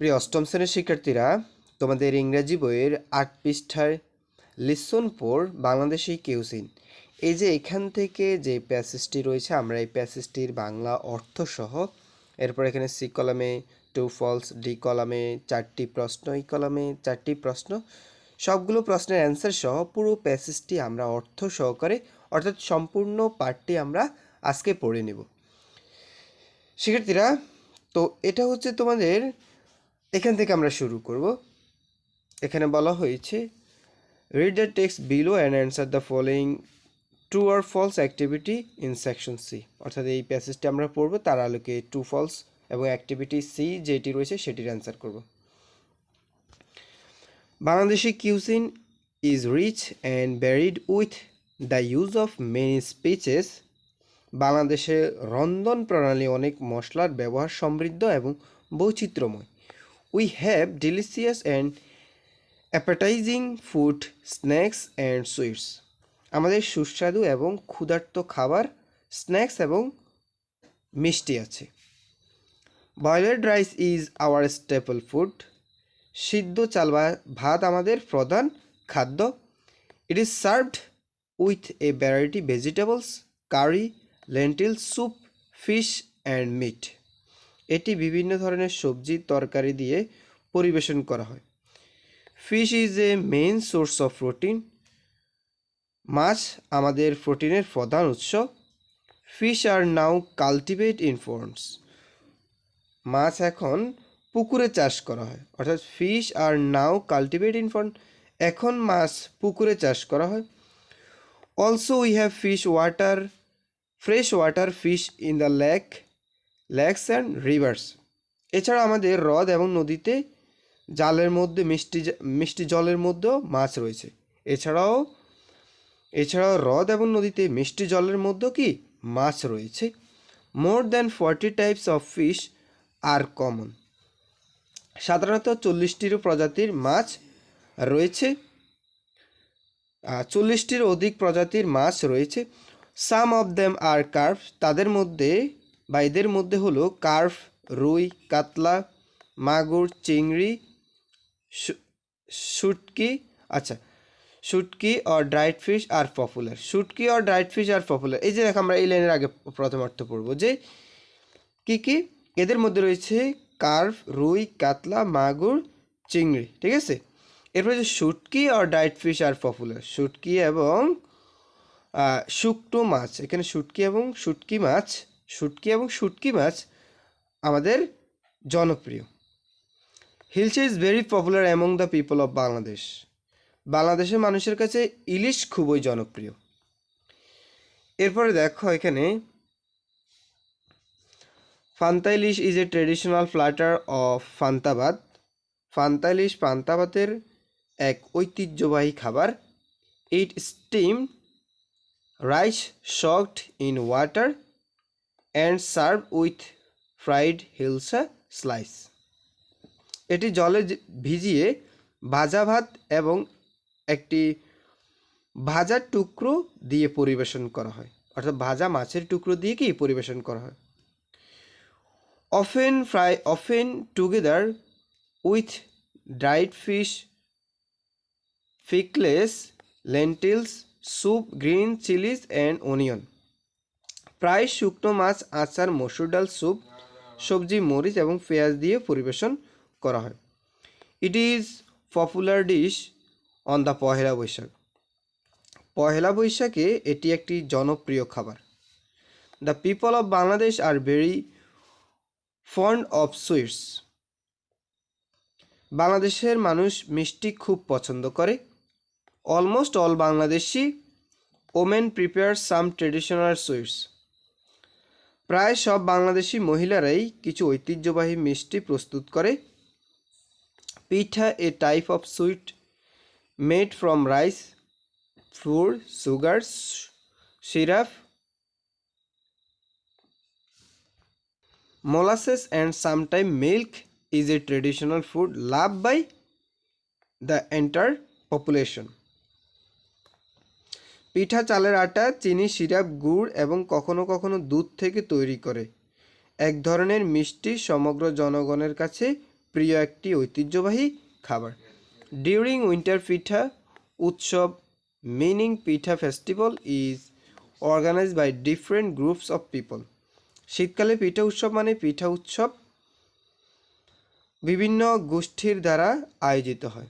প্রিয় অষ্টম শ্রেণির শিক্ষার্থীরা, তোমাদের ইংরাজি বইয়ের আট পৃষ্ঠায় লিসন ফোর বাংলাদেশি কিউসিন। এই যে এখান থেকে যে প্যাসেজটি রয়েছে, আমরা এই প্যাসেজটির বাংলা অর্থ সহ এরপর এখানে সি কলামে টু ফলস, ডি কলামে চারটি প্রশ্ন এই কলামে চারটি প্রশ্ন, সবগুলো প্রশ্নের অ্যান্সার সহ পুরো প্যাসেজটি আমরা অর্থ সহকারে, অর্থাৎ সম্পূর্ণ পাঠটি আমরা আজকে পড়ে নেব। শিক্ষার্থীরা, তো এটা হচ্ছে তোমাদের এখান থেকে আমরা শুরু করব। এখানে বলা হয়েছে read the text below and answer the following true or false activity in section C অর্থাৎ এই প্যাসেজটি আমরা পড়ব, তার আলোকে ট্রু ফলস এবং অ্যাক্টিভিটি সি যেটি রয়েছে সেটির অ্যান্সার করব। Bangladeshi cuisine is rich and varied with the use of many spices বাংলাদেশে রন্ধন প্রণালী অনেক মশলার ব্যবহার সমৃদ্ধ এবং বৈচিত্র্যময়। We have delicious and appetising food snacks and sweets আমাদের সুস্বাদু এবং ক্ষুধার্ত খাবার স্ন্যাক্স এবং মিষ্টি আছে। Boiled rice is our staple food সিদ্ধ চাল বা ভাত আমাদের প্রধান খাদ্য। It is served with a variety vegetables curry lentil soup fish and meat এটি বিভিন্ন ধরনের সবজি তরকারি দিয়ে পরিবেশন করা হয়। Fish is a main source of protein মাছ আমাদের প্রোটিনের প্রধান উৎস। Fish are now cultivate in farms মাছ এখন পুকুরে চাষ করা হয়। অর্থাৎ fish are now cultivate in farm এখন মাছ পুকুরে চাষ করা হয়। Also we have fish water fresh water fish in the lake lakes and rivers এছাড়া আমাদের হ্রদ এবং নদীতে জালের মধ্যে, মিষ্টি মিষ্টি জলের মধ্যেও মাছ রয়েছে। এছাড়াও এছাড়াও হ্রদ এবং নদীতে মিষ্টি জলের মধ্যেও কি মাছ রয়েছে? More than forty types of fish are common সাধারণত চল্লিশটিরও প্রজাতির মাছ রয়েছে। চল্লিশটির অধিক প্রজাতির মাছ রয়েছে। Some of them are carp তাদের মধ্যে বা এদের মধ্যে হলো কার্ফ, রুই, কাতলা, মাগুর, চিংড়ি শুটকি আচ্ছা shutki or dried fish are popular shutki or dried fish are popular এই যে দেখ আমরা এই লাইনের আগে প্রথম অর্থ পড়ব যে কি কি? এদের মধ্যে রয়েছে কার্ভ রুই, কাতলা, মাগুর, চিংড়ি, ঠিক আছে? এরপরে যে শুটকি আর ডাইট ফিশ আর পপুলার শুটকি এবং শুকনো মাছ। এখানে শুটকি এবং শুটকি মাছ শুটকি এবং শুটকি মাছ আমাদের জনপ্রিয়। Hilsa is very popular among the people of Bangladesh বাংলাদেশের মানুষের কাছে ইলিশ খুবই জনপ্রিয়। এরপরে দেখো এখানে panta ilish is a traditional platter of pantabhat panta ilish পান্তাবাতের এক ঐতিহ্যবাহী খাবার। It steam rice soaked in water and serve with fried hilsa slice এটি জলে ভিজিয়ে ভাজা ভাত এবং একটি ভাজার টুকরো দিয়ে পরিবেশন করা হয়। অর্থাৎ ভাজা মাছের টুকরো দিয়ে কি পরিবেশন করা হয়। Often fry, often together with dried fish pickles lentils, soup, green chilies and onion প্রায় শুকনো মাছ, আচার, মসুর ডাল, স্যুপ, সবজি, মরিচ এবং পেঁয়াজ দিয়ে পরিবেশন করা হয়। It is popular dish on the Pohela Boishakh. পহেলা বৈশাখে এটি একটি জনপ্রিয় খাবার। The people of Bangladesh are very fond of sweets বাংলাদেশের মানুষ মিষ্টি খুব পছন্দ করে। Almost all Bangladeshi women prepare some traditional sweets প্রায় সব বাংলাদেশি মহিলারাই কিছু ঐতিহ্যবাহী মিষ্টি প্রস্তুত করে। Pitha a type of sweet made from rice food sugar syrup molasses and sometime milk is a traditional food love by the entire population পিঠা চালের আটা, চিনি সিরাপ গুড় এবং কখনো কখনো দুধ থেকে তৈরি করে। এক ধরনের মিষ্টি সমগ্র জনগণের কাছে প্রিয় একটি ঐতিহ্যবাহী খাবার। During winter pitha utsab meaning pitha festival is organise by different groups of people শীতকালে পিঠা উৎসব মানে পিঠা উৎসব বিভিন্ন গোষ্ঠীর দ্বারা আয়োজিত হয়।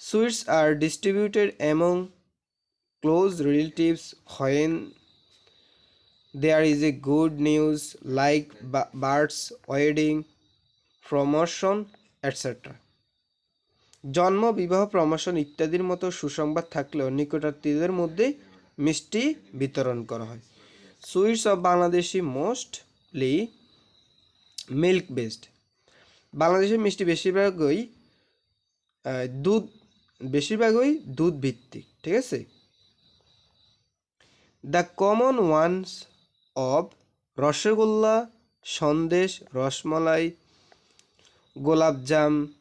Sweets are distributed among close relatives when there is a good news like births, wedding, promotion, etc. জন্ম বিবাহ প্রমোশন ইত্যাদির মতো সুসংবাদ থাকলেও নিকটাত্মীয়দের মধ্যে মিষ্টি বিতরণ করা হয় sweets of Bangladeshi mostly milk based বাংলাদেশের মিষ্টি বেশিরভাগই দুধ বেশিরভাগই দুধ ভিত্তিক ঠিক আছে? The common ones of rasgulla, sandesh, rasmalai, golapjam,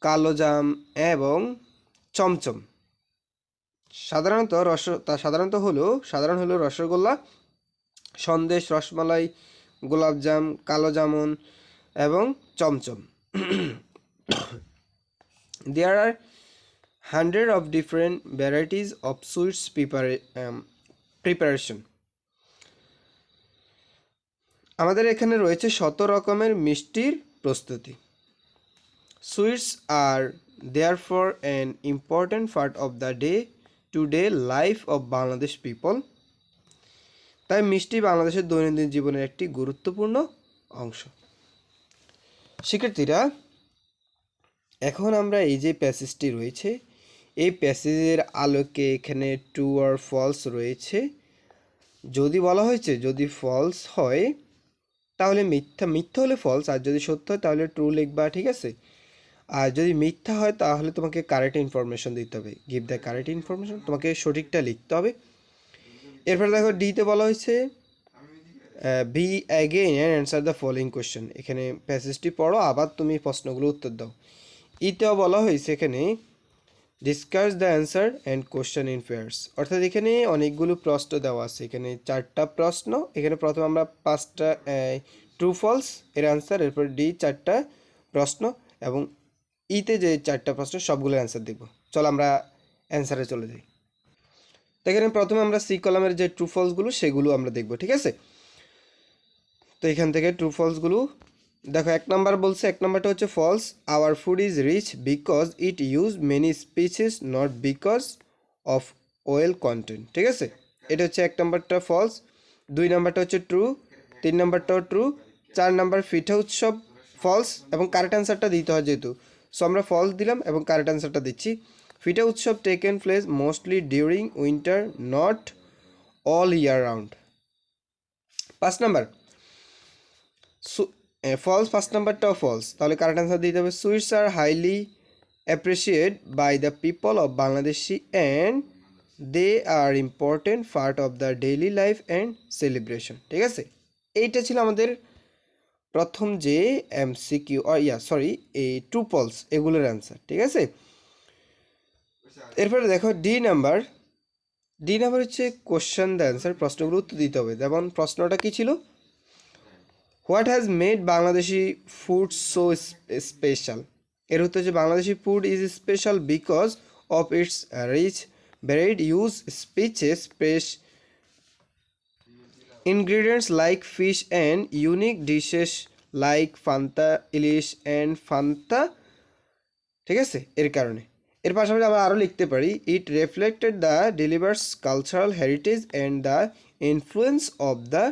kalojam এবং চমচম। সাধারণত রস, তা সাধারণত হলো, সাধারণ হলো রসগোল্লা, সন্দেশ, রসমালাই, গোলাপজাম কালো জামুন এবং chamcham. There are hundred of different varieties of sweets prepare preparation আমাদের এখানে রয়েছে শত রকমের মিষ্টির প্রস্তুতি। Sweets are there for an important part of the day to day life of Bangladesh people তাই মিষ্টি বাংলাদেশের দৈনন্দিন জীবনের একটি গুরুত্বপূর্ণ অংশ। শিক্ষার্থীরা, এখন আমরা এই যে প্যাসেজটি রয়েছে এই প্যাসেজের আলোকে এখানে ট্রু আর ফলস রয়েছে। যদি বলা হয়েছে, যদি ফলস হয়, তাহলে মিথ্যা মিথ্যা হলে ফলস আর যদি সত্য হয়, তাহলে ট্রু লিখবা, ঠিক আছে? আর যদি মিথ্যা হয়, তাহলে তোমাকে কারেক্ট ইনফরমেশন দিতে হবে। গিভ দ্য কারেক্ট ইনফরমেশন তোমাকে সঠিকটা লিখতে হবে। এরপরে দেখো ডিতে বলা হয়েছে be again and answer the following question এখানে প্যাসেজটি পড়ো, আবার তুমি প্রশ্নগুলো উত্তর দাও। ইতেও বলা হয়েছে এখানে discuss the answer and question in pairs অর্থাৎ এখানে অনেকগুলো প্রশ্ন দেওয়া আছে। এখানে চারটা প্রশ্ন, এখানে প্রথমে আমরা পাঁচটা ট্রু ফলস এর অ্যান্সার এরপর ডি চারটা প্রশ্ন এবং ইতে যে চারটা প্রশ্ন সবগুলো অ্যান্সার দেখব চলো আমরা অ্যান্সারে চলে যাই। তো এখানে প্রথমে আমরা সি কলামের যে ট্রু ফলসগুলো সেগুলো আমরা দেখব, ঠিক আছে? তো এখান থেকে ট্রু ফলসগুলো দেখো, এক নাম্বার বলছে, এক নাম্বারটা হচ্ছে false our food is rich because it use many spices not because of oil content ঠিক আছে? এটা হচ্ছে এক নাম্বারটা ফলস দুই নাম্বারটা হচ্ছে ট্রু তিন নাম্বারটাও ট্রু চার নাম্বার পিঠা উৎসব ফলস এবং কারেক্ট অ্যান্সারটা দিতে হয় যেহেতু। সো আমরা ফলস দিলাম এবং কারেক্ট অ্যান্সারটা দিচ্ছি। Pitha utsab taken place mostly during winter not all year round পাঁচ নাম্বার ফলস ফার্স্ট নাম্বারটাও ফলস তাহলে কারেক্ট অ্যান্সার দিতে হবে sweets are highly appreciate by the people of Bangladeshi and they are important part of the daily life and celebration ঠিক আছে? এইটা ছিল আমাদের প্রথম যে এমসিকিউ ইয়া সরি এই টু পলস এগুলোর অ্যান্সার ঠিক আছে? এরপরে দেখো ডি নাম্বার ডি নাম্বার হচ্ছে কোশ্চেন দ্য অ্যান্সার প্রশ্নগুলো উত্তর দিতে হবে। যেমন প্রশ্নটা কী ছিল? What has made Bangladeshi food so special এর উত্তর হচ্ছে Bangladeshi food is special because of its rich varied use spices spice ingredients like fish and unique dishes like panta ilish and panta ঠিক আছে? এর কারণে। এর পাশাপাশি আমরা আরও লিখতে পারি it reflected the delivers cultural heritage and the influence of the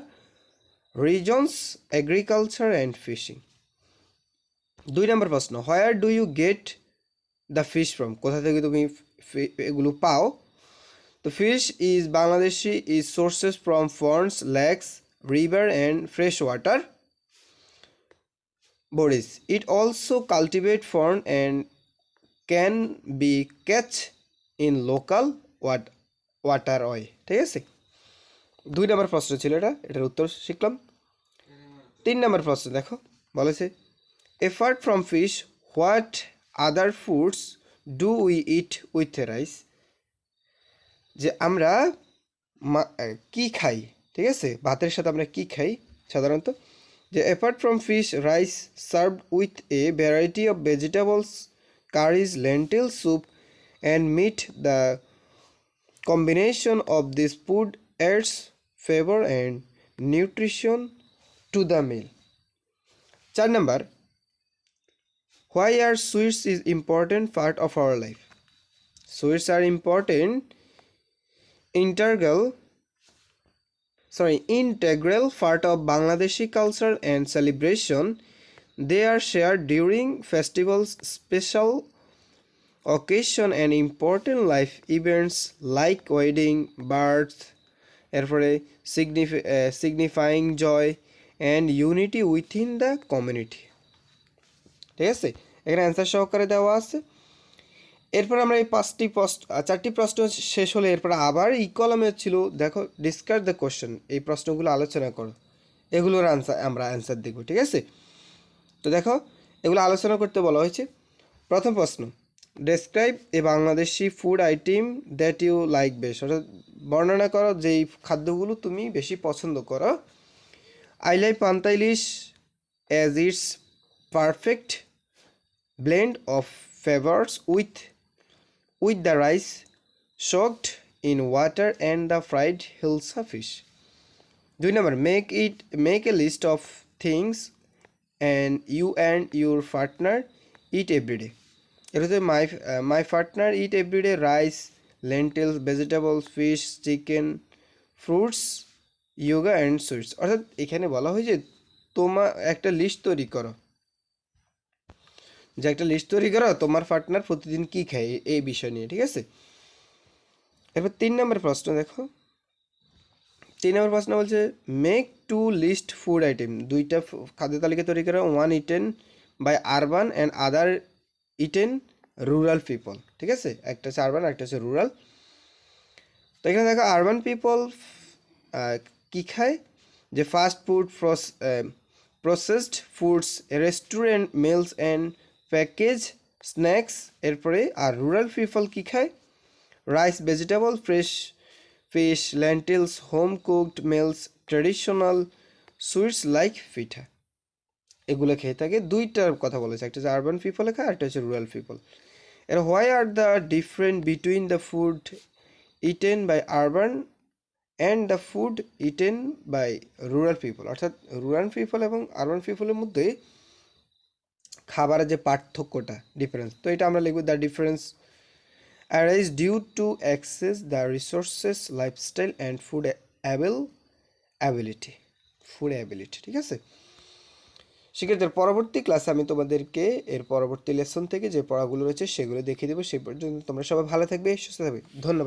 regions agriculture and fishing দুই নম্বর প্রশ্ন where do you get the fish from কোথা থেকে তুমি এগুলো পাও? তো fish is Bangladeshi is sources from ponds lakes river and fresh water bodies it also cultivate farm and can be catch in local water water way ঠিক আছে? দুই নম্বর প্রশ্ন ছিল এটা, এটার উত্তর শিখলাম। তিন নম্বর প্রশ্ন, দেখো, বলেছে apart from fish what other foods do we eat with rice যে আমরা কি খাই, ঠিক আছে? ভাতের সাথে আমরা কি খাই, সাধারণত, যে apart from fish rice serve with a variety of vegetables curries lentil soup and meat the combination of this food adds flavour and nutrition to the meal চার number why are sweets is important part of our life sweets are important integral sorry integral part of bangladeshi culture and celebration they are shared during festivals special occasion and important life events like wedding birth এরপরে signifying joy and unity within the community ঠিক আছে? এখানে answer সহকারে দেওয়া আছে। এরপর আমরা এই পাঁচটি প্রশ্ন চারটি প্রশ্ন শেষ হলে এরপর আবার ই কলমে ছিল, দেখো ডিসকাস দ্য কোশ্চেন এই প্রশ্নগুলো আলোচনা করো। এগুলোর আনসার আমরা অ্যান্সার দেখব ঠিক আছে? তো দেখো, এগুলো আলোচনা করতে বলা হয়েছে। প্রথম প্রশ্ন describe a Bangladeshi food item that you like বেশ অর্থাৎ বর্ণনা করো যেই খাদ্যগুলো তুমি বেশি পছন্দ করো। I like Panta as its perfect blend of flavors with with the rice soaked in water and the fried hilsa fish. Do number make it make a list of things and you and your partner eat every day. It is my uh, my partner eat every day rice, lentils, vegetables, fish, chicken, fruits yoga and sweets অর্থাৎ এখানে বলা হয় যে তোমার একটা list তৈরি করো। যে একটা লিস্ট তৈরি করো, তোমার পার্টনার প্রতিদিন কি খায় এই বিষয় নিয়ে, ঠিক আছে? এরপর তিন নম্বর প্রশ্ন দেখো। তিন নম্বর প্রশ্ন বলছে make two list food item দুইটা খাদ্য তালিকা তৈরি করো one eaten by urban and other eaten rural people ঠিক আছে? একটা হচ্ছে আরবান একটা হচ্ছে রুরাল তো এখানে দেখো আরবান পিপল কী খায়? যে fast food processed foods restaurant meals and package snacks এরপরে আর রুরাল পিপল কী খায়? Rice vegetable fresh fish lentils home cooked meals traditional sweets like pitha এগুলো খেয়ে থাকে। দুইটার কথা বলেছে। একটা হচ্ছে আরবান পিপলে খায় একটা হচ্ছে রুরাল পিপল এর why are the different between the food eaten by urban and the food eaten by rural people অর্থাৎ রুরাল পিপল এবং আরবান পিপলের মধ্যে খাবারের যে পার্থক্যটা ডিফারেন্স তো এটা আমরা লিখব the difference arise due to access the resources lifestyle and food able ability food ability ঠিক আছে? সেক্ষেত্রে পরবর্তী ক্লাসে আমি তোমাদেরকে এর পরবর্তী লেসন থেকে যে পড়াগুলো রয়েছে সেগুলো দেখিয়ে দেবো, সেই পর্যন্ত তোমরা সবাই ভালো থাকবে, সুস্থ থাকবে, ধন্যবাদ।